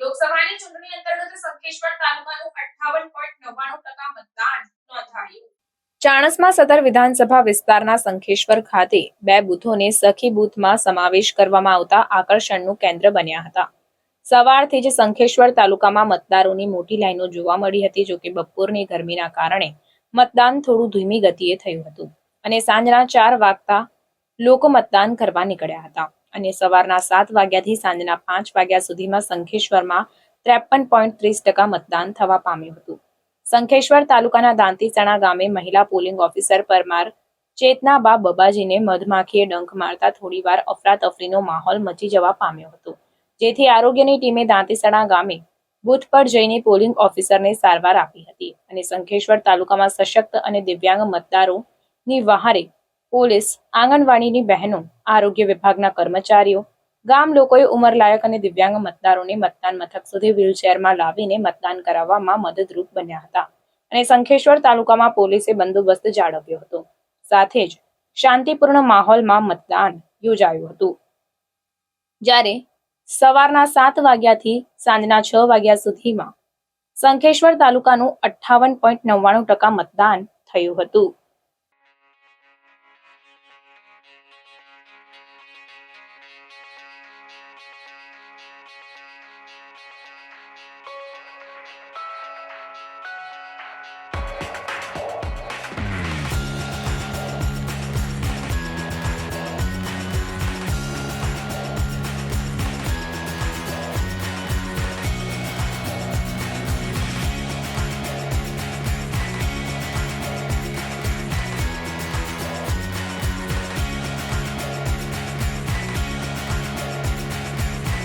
લોકસભાની ચૂંટણી અંતર્ગત સંખેશ્વર તાલુકાનું અઠાવન પોઈન્ટ નવ્વાણું ટકા મતદાન નોંધાયું. ચાણસમાં સદર વિધાનસભા વિસ્તારના સંખેશ્વર ખાતે બે બૂથોને સખી બૂથમાં સમાવેશ કરવામાં આવતા આકર્ષણનું કેન્દ્ર બન્યા હતા. સવારથી જ સંખેશ્વર તાલુકામાં મતદારોની મોટી લાઈનો જોવા મળી હતી, જો કે બપોરની ગરમીના કારણે મતદાન થોડું ધીમી ગતિએ થયું હતું અને સાંજના ચાર વાગતા લોકો મતદાન કરવા નીકળ્યા હતા. અને સવારના સાત વાગ્યાથી સાંજના પાંચ વાગ્યા સુધીમાં સંખેશ્વરમાં ત્રેપન પોઈન્ટ ત્રીસ ટકા મતદાન થવા પામ્યું હતું. સંખેશ્વર તાલુકાના દાંતીસણા ગામે મહિલા પોલિંગ ઓફિસર પરમાર ચેતનાબા બબાજીને મધમાખીએ ડંખ મારતા થોડીવાર અફરાતફરીનો માહોલ મચી જવા પામ્યો હતો. જેથી આરોગ્યની ટીમે દાંતીસણા ગામે બૂથ પર જઈને પોલિંગ ઓફિસરને સારવાર આપી હતી અને સંખેશ્વર તાલુકામાં સશક્ત અને દિવ્યાંગ મતદારોની વહારે પોલીસ, આંગણવાડીની બહેનો, આરોગ્ય વિભાગના કર્મચારીઓ, ગામ લોકોએ ઉંમરલાયક અને દિવ્યાંગ મતદારોને મતદાન મથક સુધી વ્હીલચેરમાં લાવીને મતદાન કરાવવામાં મદદરૂપ બન્યા હતા અને સંખેશ્વર તાલુકામાં પોલીસે બંદોબસ્ત જાળવ્યો હતો. સાથે જ શાંતિપૂર્ણ માહોલમાં મતદાન યોજાયું હતું. જ્યારે સવારના સાત વાગ્યાથી સાંજના છ વાગ્યા સુધીમાં સંખેશ્વર તાલુકાનું અઠ્ઠાવન પોઈન્ટ નવ્વાણું ટકા મતદાન થયું હતું.